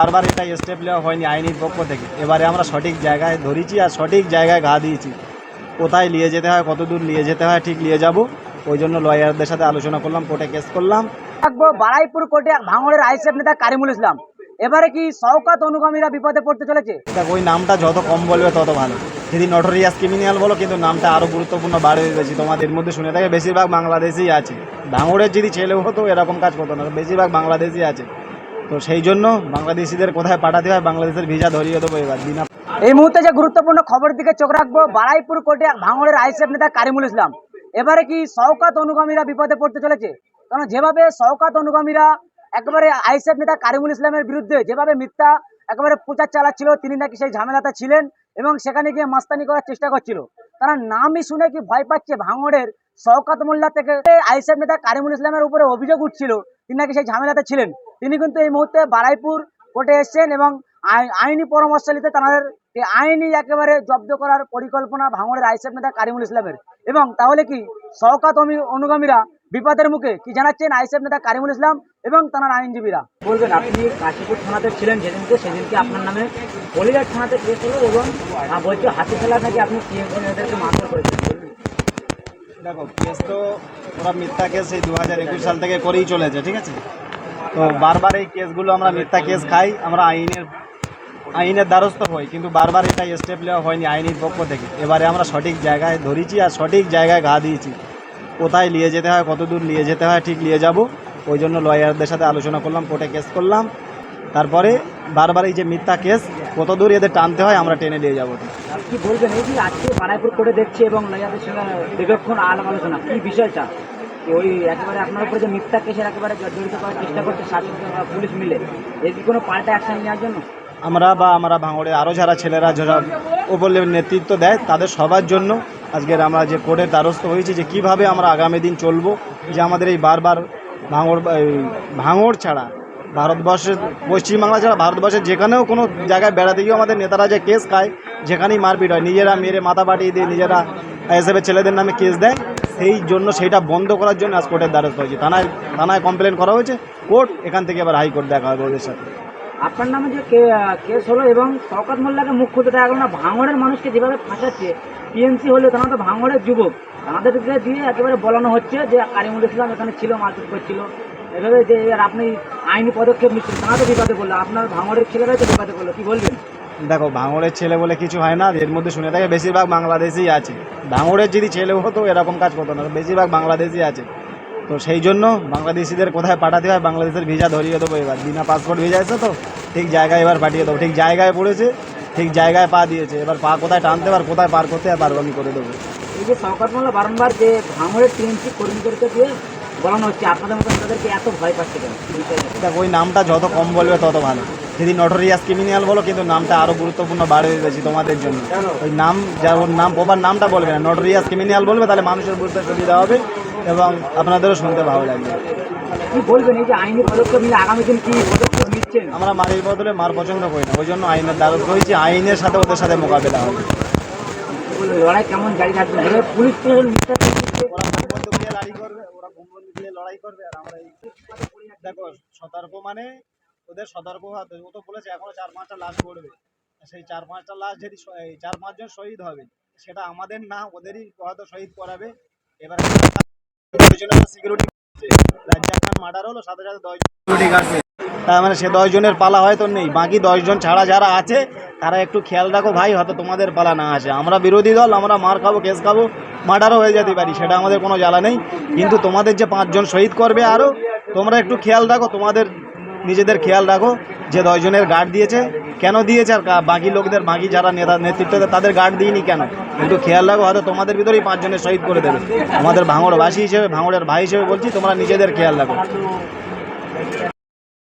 বারবার এটা স্টেপ নেওয়া হয়নি আইনির পক্ষ থেকে। এবারে আমরা সঠিক জায়গায় ধরেছি আর সঠিক জায়গায় ঘা দিয়েছি। কোথায় নিয়ে যেতে হয় কত দূর নিয়ে যেতে হয় ঠিক নিয়ে যাব। ওই জন্য লয়ারদের সাথে আলোচনা করলাম কোর্টে কেস করলাম। বারাইপুর কোর্টে ভাঙড়ের আইসিএফ নেতা কারিমুল ইসলাম। এবারে কি শওকাত অনুগামীরা বিপদে পড়তে চলেছে? দেখ ওই নামটা যত কম বলবে তত ভালো। যদি নটোরিয়াস ক্রিমিনাল বলো কিন্তু নামটা আরও গুরুত্বপূর্ণ বাড়ে বেশি তোমাদের মধ্যে শুনে থাকে বেশিরভাগ বাংলাদেশই আছে। ভাঙড়ের যদি ছেলে হতো এরকম কাজ করতো না। বেশিরভাগ বাংলাদেশই আছে। তো সেই জন্য বাংলাদেশিদের কোথায় পাঠাতে হয়, বাংলাদেশের ভিসা ধরিয়ে দেবো এবার বিনা এই মুহূর্তে যে গুরুত্বপূর্ণ খবর দিকে চোখ রাখব, বারাইপুর কোর্টে ভাঙড়ের আইসিএফ নেতা কারিমুল ইসলাম। এবারে কি শওকাত অনুগামীরা বিপদে পড়তে চলেছে? কারণ যেভাবে শওকাত অনুগামীরা একেবারে আইসিএফ নেতা কারিমুল ইসলামের বিরুদ্ধে যেভাবে মিথ্যা একেবারে প্রচার চালাচ্ছিল, তিনি নাকি সেই ঝামেলাতে ছিলেন এবং সেখানে গিয়ে মাস্তানি করার চেষ্টা করছিল। তারা নামই শুনে কি ভয় পাচ্ছে ভাঙড়ের শওকাত মোল্লা থেকে? আইসিএফ নেতা কারিমুল ইসলামের উপরে অভিযোগ উঠছিল, তিনি নাকি সেই ঝামেলাতে ছিলেন। তিনি কিন্তু এই মুহূর্তে বারাইপুর কোর্টে এসেছেন এবং আই- আইনি পরামর্শ নিতে তাদের এই আইনি একেবারে জব্দ করার পরিকল্পনা ভাঙড়ের আইসেফ নেতা কারিমুল ইসলামের। এবং তাহলে কি শওকাত অনুগামীরা বিপদের মুখে কি জানাচ্ছেন আইসিএফ নেতা কারিমুল ইসলাম এবং তার আইনজীবীরা? বলবেন আপনি কাশীপুর থানাতে ছিলেন যেদিনকে সেদিনকে আপনার নামে হলিঘাট থানাতে কেস হলো এবং বলছে হাতি খেলা নাকি আপনি এদেরকে মারধর করেছেন। দেখো কেস তো ওরা মিথ্যা কেস এই দু হাজার একুশ সাল থেকে করেই চলেছে ঠিক আছে? তো বারবার এই কেসগুলো আমরা মিথ্যা কেস খাই, আমরা আইনের আইনের দ্বারস্থ হই, কিন্তু বারবার এটা স্টেপ নেওয়া হয়নি আইনের পক্ষ থেকে। এবারে আমরা সঠিক জায়গায় ধরেছি আর সঠিক জায়গায় ঘা দিয়েছি। কোথায় নিয়ে যেতে হয় কত দূর নিয়ে যেতে হয়, ঠিক নিয়ে যাব। ওই জন্য লয়ারদের সাথে আলোচনা করলাম কোর্টে কেস করলাম। তারপরে বারবার এই যে মিথ্যা কেস কত দূর এদের টানতে হয়, আমরা টেনে নিয়ে যাব। কি বলবেন এই যে আজকে বারাইপুর কোর্টে দেখছি এবং লয়ারদের সঙ্গে দীর্ঘক্ষণ আলোচনা কি বিষয়টা? ওই একেবারে আপনার উপরে যে মিথ্যা কেসের একেবারে জড়িত করার চেষ্টা করছে পুলিশ মিলে এর কি কোনো পাল্টা অ্যাকশন নেওয়ার জন্য? আমরা বা আমরা ভাঙড়ে আরও যারা ছেলেরা যারা ওপর নেতৃত্ব দেয়, তাদের সবার জন্য আজকের আমরা যে কোর্টের দ্বারস্থ হয়েছি যে কীভাবে আমরা আগামী দিন চলবো, যে আমাদের এই বারবার ভাঙড় ভাঙড় ছাড়া, ভারতবর্ষের, পশ্চিমবাংলা ছাড়া ভারতবর্ষের যেখানেও কোনো জায়গায় বেড়াতে গিয়েও আমাদের নেতারা যে কেস খায়, যেখানেই মারপিট হয়, নিজেরা মেরে মাথা পাঠিয়ে দিয়ে নিজেরা এসএফের ছেলেদের নামে কেস দেয় সেই জন্য সেইটা বন্ধ করার জন্য আজ কোর্টের দ্বারস্থ হয়েছে। থানায় থানায় কমপ্লেন করা হয়েছে। কোর্ট এখান থেকে এবার হাইকোর্ট দেখা হবে ওদের সাথে। আপনার নামে যে কেস হলো এবং শওকত মোল্লাকে মুখ খুলতে দেখা গেল না, ভাঙড়ের মানুষকে যেভাবে ফাঁসাচ্ছে টিএমসি হলে তারা তো ভাঙড়ের যুবক। তাদেরকে দিয়ে একেবারে বলানো হচ্ছে যে কারিমুল ইসলাম এখানে ছিল, মারপিট করছিল। এভাবে যে আপনি আইনি পদক্ষেপ নিচ্ছেন, তারা তো বিপদে পড়ল। আপনার ভাঙড়ের ছেলেরাই তো বিপদে করল কি বলবেন? দেখো ভাঙড়ের ছেলে বলে কিছু হয় না এর মধ্যে শুনে থাকে বেশিরভাগ বাংলাদেশই আছে। ভাঙড়ের যদি ছেলে হতো এরকম কাজ করতো না বেশিরভাগ বাংলাদেশই আছে। তো সেই জন্য বাংলাদেশিদের কোথায় পাঠাতে হয় বাংলাদেশের ভিসা ধরিয়ে দেবো এবার। বিনা পাসপোর্ট ভিসা এসে তো ঠিক জায়গায় এবার পাঠিয়ে দেবো। ঠিক জায়গায় পড়েছে ঠিক জায়গায় পা দিয়েছে। এবার পা কোথায় টানতে পার কোথায় পার করতে পারব আমি করে দেবো। এই যে শওকত মোল্লা বারংবার যে ভাঙড়ের টিএমসি কর্মীদেরকে দিয়ে বলানো হচ্ছে আপনাদের মতো তাদেরকে এত ভয় পাচ্ছে কেন? দেখ ওই নামটা যত কম বলবে তত ভালো। যদি নটোরিয়াস ক্রিমিনাল বলো কিন্তু নামটা আরও গুরুত্বপূর্ণ বাড়ে বেশি তোমাদের জন্য। ওই নাম যার ওর নাম প্রপার নামটা বলবে না। নটোরিয়াস ক্রিমিনাল বলবে তাহলে মানুষের বুঝতে সুবিধা হবে এবং আপনাদেরও শুনতে ভালো লাগবে। বলবেন এই যে আইনি পদক্ষেপ নিলে আগামী দিন কি পদক্ষেপ নিচ্ছেন? আমরা মারির বদলে মার পছন্দ করি না। ওই জন্য আইনের দ্বারস্থ হয়েছি। আইনের সাথে ওদের সাথে মোকাবেলা হবে। লড়াই কেমন জারি থাকবে? পুলিশ প্রশাসন মিথ্যা তথ্য দিচ্ছে। ওরা বোমবন্দুক দিয়ে লড়াই করবে ওরা লড়াই করবে আর আমরা দেখো সতর্ক মানে ওদের সতর্ক। ও তো বলেছে এখনও চার পাঁচটা লাশ পড়বে। সেই চার পাঁচটা লাশ যদি চার পাঁচজন শহীদ হবে, সেটা আমাদের না, ওদেরই হয়তো শহীদ করাবে। এবার সিকিউরিটি রাজ্জাক মার্ডার হলো, সাথে সাথে দশ সিকিউরিটি গার্ড তার মানে সে দশ জনের পালা হয়তো নেই, বাকি দশজন ছাড়া যারা আছে, তারা একটু খেয়াল রাখো ভাই, হয়তো তোমাদের পালা না আসে। আমরা বিরোধী দল, আমরা মার খাব, কেস খাব মার্ডারও হয়ে যেতে পারি, সেটা আমাদের কোনো জ্বালা নেই। কিন্তু তোমাদের যে পাঁচজন শহীদ করবে আরও তোমরা একটু খেয়াল রাখো, তোমাদের নিজেদের খেয়াল রাখো যে দশজনের গার্ড দিয়েছে। কেন দিয়েছে আর বাকি লোকদের, বাকি যারা নেতা, নেতৃত্ব তাদের গার্ড দিইনি কেন? কিন্তু খেয়াল রাখো, হয়তো তোমাদের ভিতরেই পাঁচজনের শহীদ করে দেবে। আমাদের ভাঙড়বাসী হিসেবে, ভাঙড়ের ভাই হিসেবে বলছি, তোমরা নিজেদের খেয়াল রাখো।